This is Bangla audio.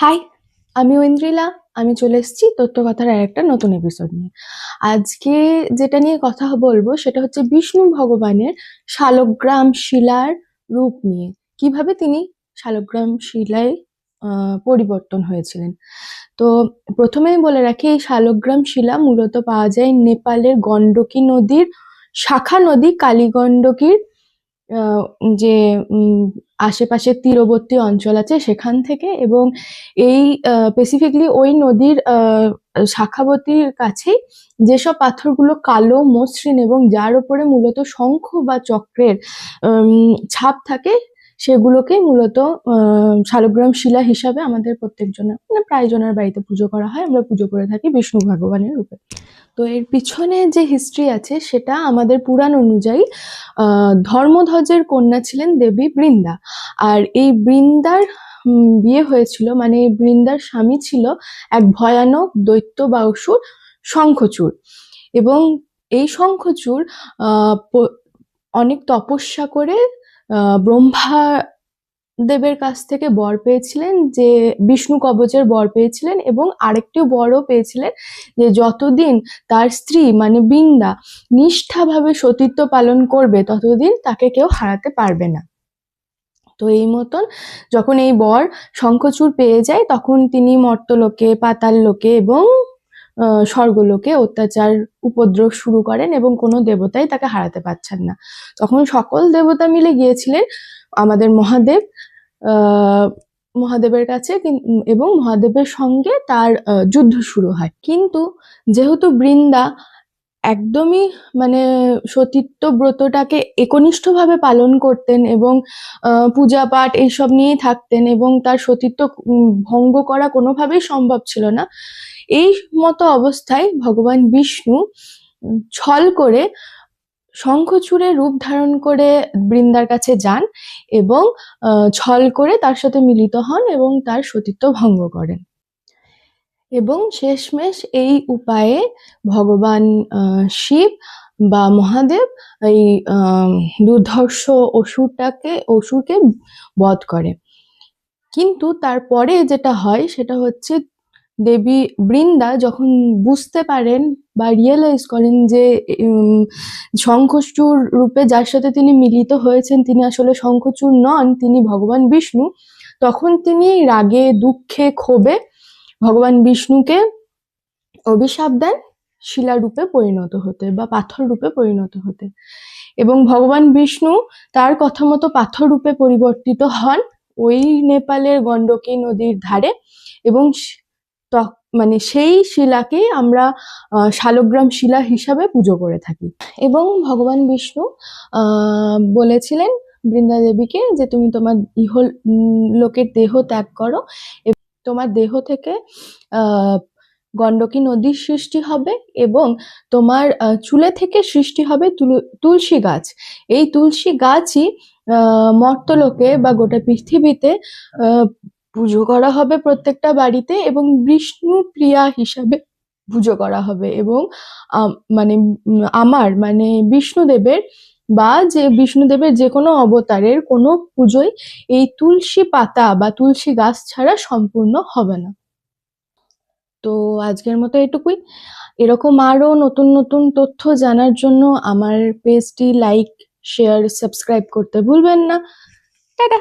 হাই আমি ঐন্দ্রিলা। আমি চলে এসেছি তথ্যকথার আর একটা নতুন এপিসোড নিয়ে। আজকে যেটা নিয়ে কথা বলব সেটা হচ্ছে বিষ্ণু ভগবানের শালগ্রাম শিলার রূপ নিয়ে। কীভাবে তিনি শালগ্রাম শিলায় পরিবর্তন হয়েছিলেন? তো প্রথমেই বলে রাখি, এই শালগ্রাম শিলা মূলত পাওয়া যায় নেপালের গণ্ডকী নদীর শাখা নদী কালীগণ্ডকীর যে উম, আশেপাশের তীরবর্তী অঞ্চল আছে সেখান থেকে এবং এই স্পেসিফিকলি ওই নদীর শাখাবতীর কাছেই যেসব পাথরগুলো কালো মসৃণ এবং যার উপরে মূলত শঙ্খ বা চক্রের ছাপ থাকে সেগুলোকে মূলত শালগ্রাম শিলা হিসাবে আমাদের প্রত্যেকজনের মানে প্রায় জনের বাড়িতে পুজো করা হয়। আমরা পুজো করে থাকি বিষ্ণু ভগবানের রূপে। তো এর পিছনে যে হিস্ট্রি আছে, সেটা আমাদের পুরাণ অনুযায়ী ধর্মধ্বজের কন্যা ছিলেন দেবী বৃন্দা। আর এই বৃন্দার বিয়ে হয়েছিল মানে বৃন্দার স্বামী ছিল এক ভয়ানক দৈত্য বা অসুর শঙ্খচূড়। এবং এই শঙ্খচূড় অনেক তপস্যা করে ব্রহ্মা দেবের কাছ থেকে বর পেয়েছিলেন, যে বিষ্ণু কবচের বর পেয়েছিলেন এবং আরেকটিও বরও পেয়েছিলেন, যে যতদিন তার স্ত্রী মানে বৃন্দা, নিষ্ঠাভাবে সতীত্ব পালন করবে, ততদিন তাকে কেউ হারাতে পারবে না। তো এই মতন যখন এই বর শঙ্খচূড় পেয়ে যায়, তখন তিনি মর্তলোকে পাতাল লোকে এবং স্বর্গলোকে অত্যাচার উপদ্রব শুরু করেন এবং কোনো দেবতাই তাকে হারাতে পারছেন না। তখন সকল দেবতা মিলে গিয়েছিলেন আমাদের মহাদেব মহাদেবের কাছে এবং মহাদেবের সঙ্গে তার যুদ্ধ শুরু হয়। কিন্তু যেহেতু বৃন্দা একদমই মানে সতীত্ব ব্রতটাকে একনিষ্ঠভাবে পালন করতেন এবং পূজা পাঠ এইসব নিয়েই থাকতেন এবং তার সতীত্ব ভঙ্গ করা কোনোভাবেই সম্ভব ছিল না। এই মতো অবস্থায় ভগবান বিষ্ণু ছল করে শঙ্খচূড়ের রূপ ধারণ করে বৃন্দার কাছে যান এবং ছল করে তার সাথে মিলিত হন এবং তার সতীত্ব ভঙ্গ করেন। এবং শেষমেশ এই উপায়ে ভগবান শিব বা মহাদেব এই দুর্ধর্ষ অসুরটাকে অসুরকে বধ করে। কিন্তু তারপরে যেটা হয় সেটা হচ্ছে দেবী বৃন্দা যখন বুঝতে পারেন বা রিয়েলাইজ করেন যে উম, শঙ্খচূড় রূপে যার সাথে তিনি মিলিত হয়েছেন তিনি আসলে শঙ্খচূড় নন তিনি ভগবান বিষ্ণু তখন তিনি রাগে দুঃখে ক্ষোভে ভগবান বিষ্ণুকে অভিশাপ দেন শিলারূপে পরিণত হতে বা পাথর রূপে পরিণত হতে। এবং ভগবান বিষ্ণু তার কথা মতো পাথর রূপে পরিবর্তিত হন ওই নেপালের গণ্ডকী নদীর ধারে এবং মানে সেই শিলাকে আমরা শালগ্রাম শিলা হিসাবে পুজো করে থাকি। এবং ভগবান বিষ্ণু বলেছিলেন বৃন্দা দেবীকে যে তুমি তোমার ইহ উম, লোকের দেহ ত্যাগ করো তোমার দেহ থেকে গণ্ডকী নদীর সৃষ্টি হবে এবং তোমার চুলে থেকে সৃষ্টি হবে তুলসী গাছ। এই তুলসী গাছই মর্তলোকে বা গোটা পৃথিবীতে পুজো করা হবে প্রত্যেকটা বাড়িতে এবং বিষ্ণু প্রিয়া হিসাবে পুজো করা হবে এবং মানে আমার মানে বিষ্ণুদেবের বা যে বিষ্ণুদেবের যে কোনো অবতারের কোনো পুজোয় এই তুলসী পাতা বা তুলসী গাছ ছাড়া সম্পূর্ণ হবে না। তো আজকের মতো এটুকুই। এরকম আরও নতুন নতুন তথ্য জানার জন্য আমার পেজটি লাইক শেয়ার সাবস্ক্রাইব করতে ভুলবেন না। টাটা!